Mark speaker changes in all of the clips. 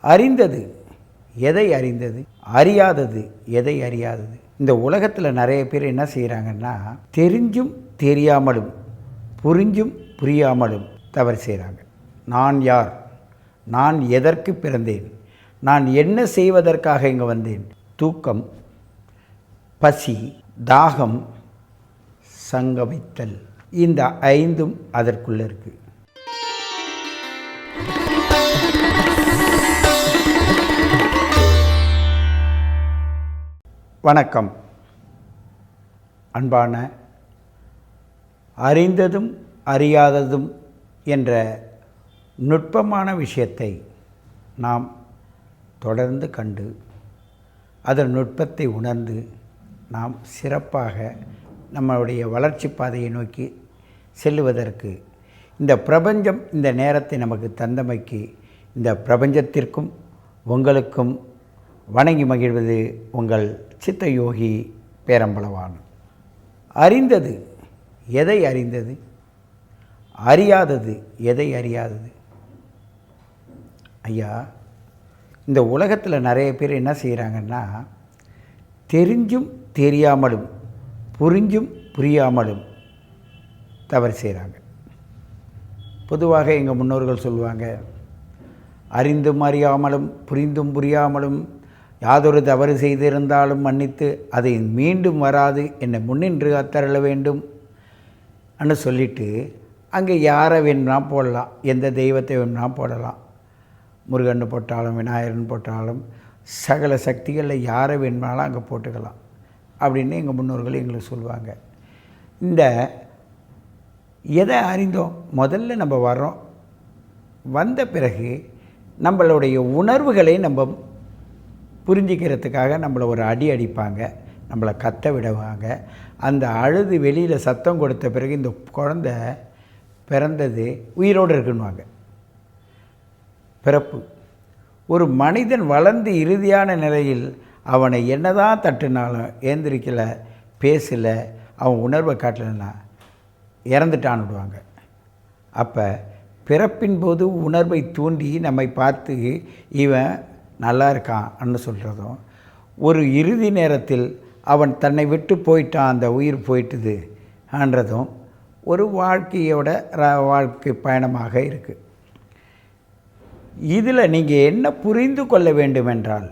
Speaker 1: அறிந்தது. எதை அறிந்தது? அறியாதது எதை அறியாதது? இந்த உலகத்தில் நிறைய பேர் என்ன செய்கிறாங்கன்னா தெரிஞ்சும் தெரியாமலும் புரிஞ்சும் புரியாமலும் தவறு செய்கிறாங்க நான் யார்? நான் எதற்கு பிறந்தேன்? நான் என்ன செய்வதற்காக இங்கே வந்தேன்? தூக்கம் பசி தாகம் சங்கமித்தல். இந்த ஐந்தும் அதற்குள்ளே இருக்குது வணக்கம். அன்பான அறிந்ததும் அறியாததும் என்ற நுட்பமான விஷயத்தை நாம் தொடர்ந்து கண்டு அதன் நுட்பத்தை உணர்ந்து நாம் சிறப்பாக நம்மளுடைய வளர்ச்சி பாதையை நோக்கி செல்லுவதற்கு இந்த பிரபஞ்சம் இந்த நேரத்தை நமக்கு தந்தமைக்கு இந்த பிரபஞ்சத்திற்கும் உங்களுக்கும் வணங்கி மகிழ்வது உங்கள் சித்த யோகி பேரம்பளவான் அறிந்தது எதை அறிந்தது? அறியாதது எதை அறியாதது? ஐயா இந்த உலகத்தில் நிறைய பேர் என்ன செய்கிறாங்கன்னா தெரிஞ்சும் தெரியாமலும் புரிஞ்சும் புரியாமலும் தவறு செய்கிறாங்க பொதுவாக எங்கள் முன்னோர்கள் சொல்லுவாங்க அறிந்தும் அறியாமலும் புரிந்தும் புரியாமலும் யாதொரு தவறு செய்திருந்தாலும் மன்னித்து அதை மீண்டும் வராது என்னை முன்னின்று அத்தரல வேண்டும் அன்னு சொல்லிட்டு அங்கே யாரை வேணும்னா போடலாம் எந்த தெய்வத்தை வேணும்னா போடலாம். முருகன் போட்டாலும் விநாயகர்னு போட்டாலும் சகல சக்திகளில் யாரை வேணுமானாலும் அங்கே போட்டுக்கலாம் அப்படின்னு எங்கள் முன்னோர்கள் எங்களுக்கு சொல்லுவாங்க. இந்த எதை அறிந்தோம்? முதல்ல நம்ம வர்றோம். வந்த பிறகு நம்மளுடைய உணர்வுகளை நம்ம புரிஞ்சிக்கிறதுக்காக நம்மளை ஒரு அடி அடிப்பாங்க நம்மளை கத்த விடுவாங்க. அந்த அழுது வெளியில் சத்தம் கொடுத்த பிறகு இந்த குழந்த பிறந்தது உயிரோடு இருக்குன்னுவாங்க. பிறப்பு. ஒரு மனிதன் வளர்ந்து இறுதியான நிலையில் அவனை என்னதான் தட்டுனாலும் ஏந்திரிக்கல பேசலை அவன் உணர்வை காட்டலைன்னா இறந்துட்டான்னு விடுவாங்க. அப்போ பிறப்பின் போது உணர்வை தூண்டி நம்மை பார்த்து இவன் நல்லா இருக்கான்னு சொல்கிறதும் ஒரு இறுதி நேரத்தில் அவன் தன்னை விட்டு போயிட்டான் அந்த உயிர் போயிட்டுதுன்றதும் ஒரு வாழ்க்கையோட ர- வாழ்க்கை பயணமாக இருக்குது இதில் நீங்கள் என்ன புரிந்து கொள்ள வேண்டுமென்றால்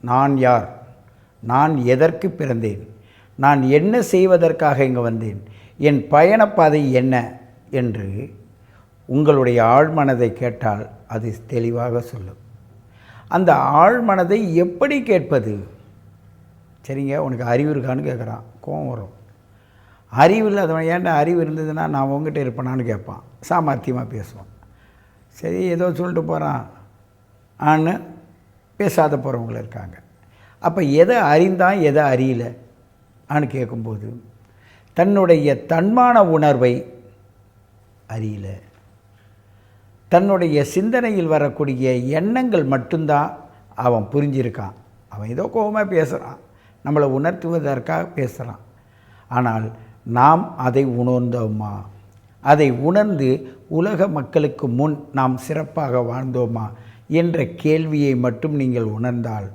Speaker 1: நான் யார்? நான் எதற்கு பிறந்தேன்? நான் என்ன செய்வதற்காக இங்கே வந்தேன்? என் பயணப்பாதை என்ன? என்று உங்களுடைய ஆழ்மனதை கேட்டால் அது தெளிவாக சொல்லும். அந்த ஆழ்மனதை எப்படி கேட்பது? சரிங்க உனக்கு அறிவு இருக்கான்னு கேட்குறான். கோவம் வரும். அறிவு இல்லாதவன் ஏன்டா அறிவு இருந்ததுன்னா நான் உங்ககிட்ட இருப்பேனான்னு கேட்பான். சாமர்த்தியமாக பேசுவான். சரி ஏதோ சொல்லிட்டு போகிறான் ஆன்னு பேசாத போகிறவங்களும் இருக்காங்க. அப்போ எதை அறிந்தான் எதை அறியல? ஆன்னு கேட்கும்போது தன்னுடைய தன்மான உணர்வை அறியலை. தன்னுடைய சிந்தனையில் வரக்கூடிய எண்ணங்கள் மட்டும்தான் அவன் புரிஞ்சிருக்கான். அவன் ஏதோ கோபமாக பேசுகிறான் நம்மளை உணர்த்துவதற்காக பேசுகிறான் ஆனால் நாம் அதை உணர்ந்தோமா? அதை உணர்ந்து உலக மக்களுக்கு முன் நாம் சிறப்பாக வாழ்ந்தோமா? என்ற கேள்வியை மட்டும் நீங்கள் உணர்ந்தால்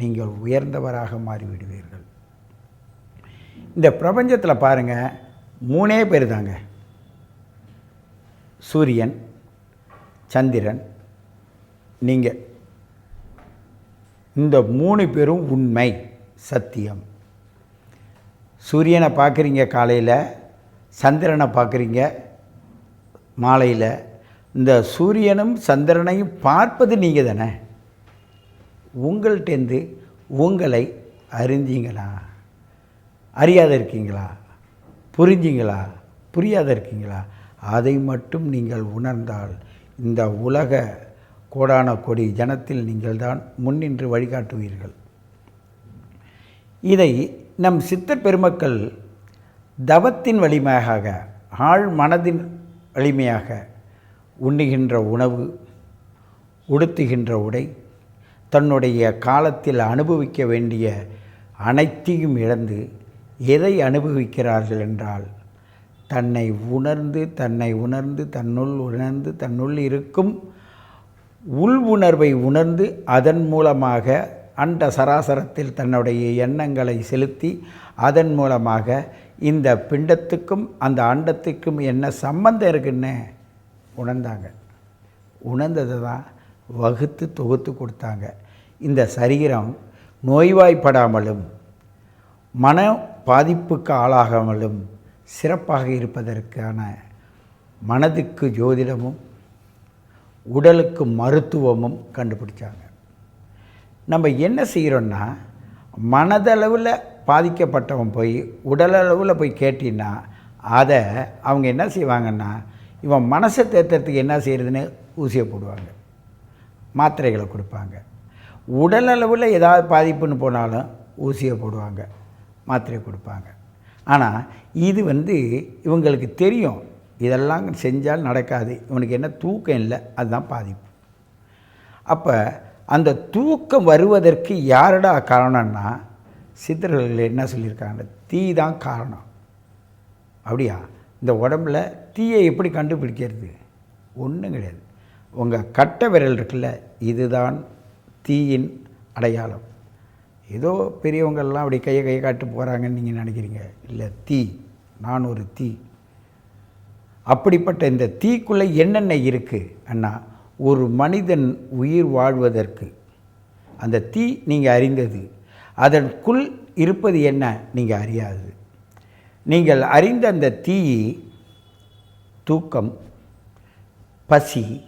Speaker 1: நீங்கள் உயர்ந்தவராக மாறிவிடுவீர்கள். இந்த பிரபஞ்சத்தில் பாருங்கள் மூணே பேர் தாங்க சூரியன் சந்திரன் நீங்கள் இந்த மூணு பேரும் உண்மை சத்தியம். சூரியனை பார்க்குறீங்க காலையில் சந்திரனை பார்க்குறீங்க மாலையில். இந்த சூரியனும் சந்திரனையும் பார்ப்பது நீங்கள் தானே. உங்கள்கிட்டேருந்து உங்களை அறிஞ்சீங்களா? அறியாத இருக்கீங்களா? புரிஞ்சிங்களா? புரியாத இருக்கீங்களா? அதை மட்டும் நீங்கள் உணர்ந்தால் இந்த உலக கோடான கொடி ஜனத்தில் நீங்கள் தான் முன்னின்று வழிகாட்டுவீர்கள். இதை நம் சித்தர் பெருமக்கள் தவத்தின் வலிமையாக ஆழ் மனதின் வலிமையாக உண்ணுகின்ற உணவு உடுத்துகின்ற உடை தன்னுடைய காலத்தில் அனுபவிக்க வேண்டிய அனைத்தையும் இழந்து எதை அனுபவிக்கிறார்கள் என்றால் தன்னை உணர்ந்து தன்னை உணர்ந்து தன்னுள் உணர்ந்து தன்னுள் இருக்கும் உள் உணர்வை உணர்ந்து அதன் மூலமாக அண்ட சராசரத்தில் தன்னுடைய எண்ணங்களை செலுத்தி அதன் மூலமாக இந்த பிண்டத்துக்கும் அந்த அண்டத்துக்கும் என்ன சம்பந்தம் இருக்குன்னு உணர்ந்தாங்க. உணர்ந்ததை தான் வகுத்து தொகுத்து கொடுத்தாங்க. இந்த சரீரம் நோய்வாய்ப்படாமலும் மன பாதிப்புக்கு ஆளாகாமலும் சிறப்பாக இருப்பதற்கான மனதுக்கு ஜோதிடமும் உடலுக்கு மருத்துவமும் கண்டுபிடிச்சாங்க. நம்ம என்ன செய்கிறோன்னா மனதளவில் பாதிக்கப்பட்டவன் போய் உடலளவில் போய் கேட்டின்னா அதை அவங்க என்ன செய்வாங்கன்னா இவன் மனசை தேத்துறதுக்கு என்ன செய்கிறதுன்னு ஊசியை போடுவாங்க. மாத்திரைகளை கொடுப்பாங்க. உடலளவில் ஏதாவது பாதிப்புன்னு போனாலும் ஊசியை போடுவாங்க. மாத்திரை கொடுப்பாங்க. ஆனால் இது வந்து இவங்களுக்கு தெரியும். இதெல்லாம் செஞ்சால் நடக்காது. இவனுக்கு என்ன தூக்கம் இல்லை அதுதான் பாதிப்பு. அப்போ அந்த தூக்கம் வருவதற்கு யாரடா காரணம்னா சித்தர்கள் என்ன சொல்லியிருக்காங்க தீ தான் காரணம். அப்படியா? இந்த உடம்புல தீயை எப்படி கண்டுபிடிக்கிறது? ஒன்றும் கிடையாது. உங்கள் கட்ட விரல் இருக்குல்ல இதுதான் தீயின் அடையாளம். ஏதோ பெரியவங்கள்லாம் அப்படி கையை கையை காட்டு போகிறாங்கன்னு நீங்கள் நினைக்கிறீங்க. இல்லை தீ. நான் ஒரு தீ. அப்படிப்பட்ட இந்த தீக்குள்ளே என்னென்ன இருக்குது அண்ணா? ஒரு மனிதன் உயிர் வாழ்வதற்கு. அந்த தீ நீங்கள் அறிந்தது. அதற்குள் இருப்பது என்ன? நீங்கள் அறியாது. நீங்கள் அறிந்த அந்த தீ தூக்கம் பசி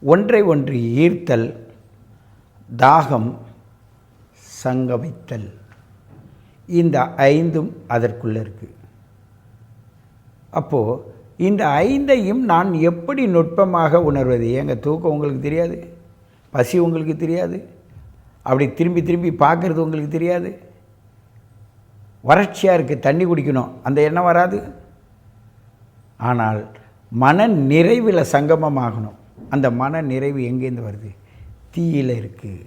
Speaker 1: ஒன்றை ஒன்று ஈர்த்தல் தாகம் சங்கமித்தல். இந்த ஐந்தும் அதற்குள்ளே இருக்குது அப்போது இந்த ஐந்தையும் நான் எப்படி நுட்பமாக உணர்வது? ஏங்க தூக்கம் உங்களுக்கு தெரியாது? பசி உங்களுக்கு தெரியாது? அப்படி திரும்பி திரும்பி பார்க்குறது உங்களுக்கு தெரியாது? வறட்சியாக இருக்குது தண்ணி குடிக்கணும் அந்த எண்ணம் வராது? ஆனால் மன நிறைவில் சங்கமமாகணும். அந்த மன நிறைவு எங்கேருந்து வருது? தீயில் இருக்குது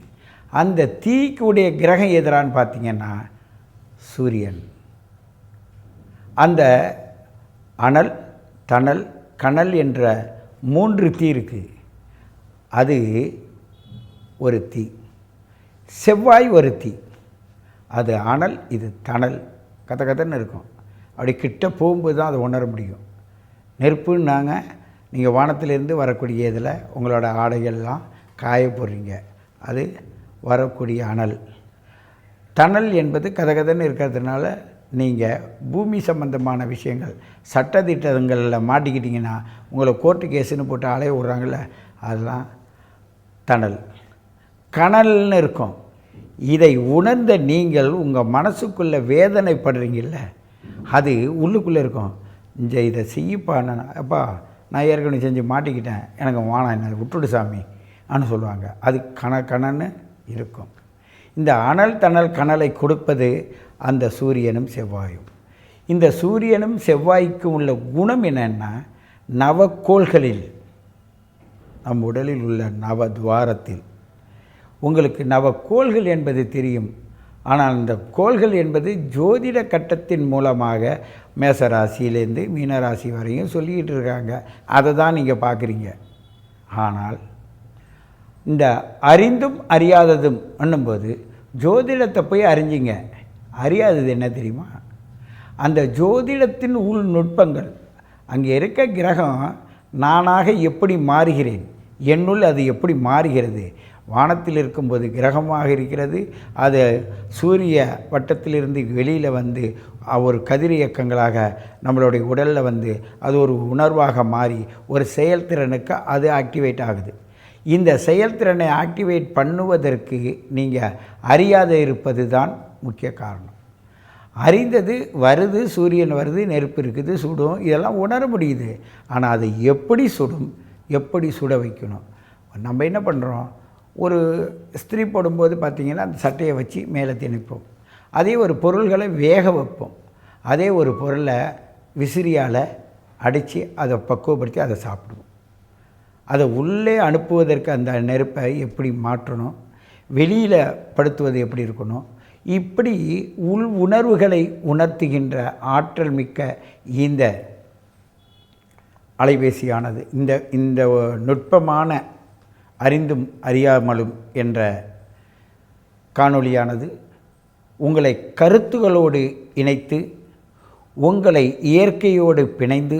Speaker 1: அந்த தீக்குடைய கிரகம் எதிரான்னு பார்த்தீங்கன்னா சூரியன். அந்த அனல் தணல் கணல் என்ற மூன்று தீ இருக்குது அது ஒரு தீ. செவ்வாய் ஒரு தீ. அது அனல் இது தணல் கத்த கத்தன்னு இருக்கும். அப்படி கிட்ட போகும்போது தான் அதை உணர முடியும். நெருப்புன்னாங்க நீங்கள் வானத்திலேருந்து வரக்கூடிய இதில் உங்களோட ஆடைகள்லாம் காய போடுறீங்க. அது வரக்கூடிய அனல். தணல் என்பது கதகதன்னு இருக்கிறதுனால நீங்கள் பூமி சம்பந்தமான விஷயங்கள் சட்டத்திட்டங்களில் மாட்டிக்கிட்டிங்கன்னா உங்களை கோர்ட்டு கேஸுன்னு போட்டு அலைய விட்றாங்கல்ல அதெல்லாம் தணல். கனல்னு இருக்கும். இதை உணர்ந்த நீங்கள் உங்கள் மனசுக்குள்ளே வேதனைப்படுறீங்கள்ல அது உள்ளுக்குள்ளே இருக்கும். இந்த இதை செய்யப்பா நான் அப்பா நான் ஏற்கனவே செஞ்சு மாட்டிக்கிட்டேன். எனக்கு வானம் என்ன விட்டுடு சாமி ஆன்னு சொல்லுவாங்க. அது கண கணன்னு இருக்கும். இந்த அனல் தணல் கனலை கொடுப்பது அந்த சூரியனும் செவ்வாயும். இந்த சூரியனும் செவ்வாய்க்கும் உள்ள குணம் என்னென்னா நவக்கோள்களில் நம் உடலில் உள்ள நவ துவாரத்தில் உங்களுக்கு நவக்கோள்கள் என்பது தெரியும். ஆனால் இந்த கோள்கள் என்பது ஜோதிட கட்டத்தின் மூலமாக மேசராசியிலேருந்து மீனராசி வரையும் சொல்லிக்கிட்டு இருக்காங்க. அதை தான் நீங்கள் பார்க்குறீங்க. ஆனால் இந்த அறிந்தும் அறியாததும் பண்ணும்போது ஜோதிடத்தை போய் அறிஞ்சிங்க. அறியாதது என்ன தெரியுமா? அந்த ஜோதிடத்தின் உள் நுட்பங்கள். அங்கே இருக்க கிரகம் நானாக எப்படி மாறுகிறேன்? என்னுள் அது எப்படி மாறுகிறது? வானத்தில் இருக்கும்போது கிரகமாக இருக்கிறது. அது சூரிய வட்டத்திலிருந்து வெளியில் வந்து ஒரு கதிர் இயக்கங்களாக நம்மளுடைய உடலில் வந்து அது ஒரு உணர்வாக மாறி ஒரு செயல்திறனுக்கு அது ஆக்டிவேட் ஆகுது. இந்த செயல்திறனை ஆக்டிவேட் பண்ணுவதற்கு நீங்கள் அறியாத இருப்பது தான் முக்கிய காரணம். அறிந்தது வருது சூரியன் வருது நெருப்பு இருக்குது சுடும் இதெல்லாம் உணர முடியுது. ஆனால் அதை எப்படி சுடும் எப்படி சுட வைக்கணும்? நம்ம என்ன பண்ணுறோம் ஒரு ஸ்திரீ போடும்போது பார்த்திங்கன்னா அந்த சட்டையை வச்சு மேலே திணிப்போம். அதே ஒரு பொருள்களை வேக வைப்போம். அதே ஒரு பொருளை விசிறியால் அடித்து அதை பக்குவப்படுத்தி அதை சாப்பிடுவோம். அதை உள்ளே அனுப்புவதற்கு அந்த நெருப்பை எப்படி மாற்றணும்? வெளியில் படுத்துவது எப்படி இருக்கணும்? இப்படி உள் உணர்வுகளை உணர்த்துகின்ற ஆற்றல் மிக்க இந்த அலைபேசியானது இந்த இந்த நுட்பமான அறிந்தும் அறியாமலும் என்ற காணொளியானது உங்களை கருத்துகளோடு இணைத்து உங்களை இயற்கையோடு பிணைந்து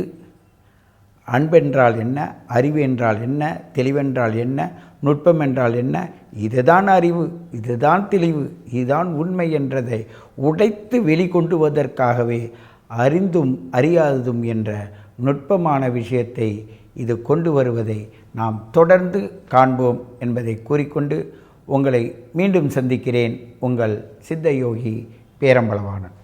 Speaker 1: அன்பென்றால் என்ன அறிவு என்றால் என்ன தெளிவென்றால் என்ன நுட்பம் என்றால் என்ன இதுதான் அறிவு இதுதான் தெளிவு இதுதான் உண்மை என்றதை உடைத்து வெளிக்கொண்டு வருவதற்காகவே அறிந்தும் அறியாததும் என்ற நுட்பமான விஷயத்தை இது கொண்டு வருவதை நாம் தொடர்ந்து காண்போம் என்பதை கூறிக்கொண்டு உங்களை மீண்டும் சந்திக்கிறேன். உங்கள் சித்த யோகி பேரம்பளவானன்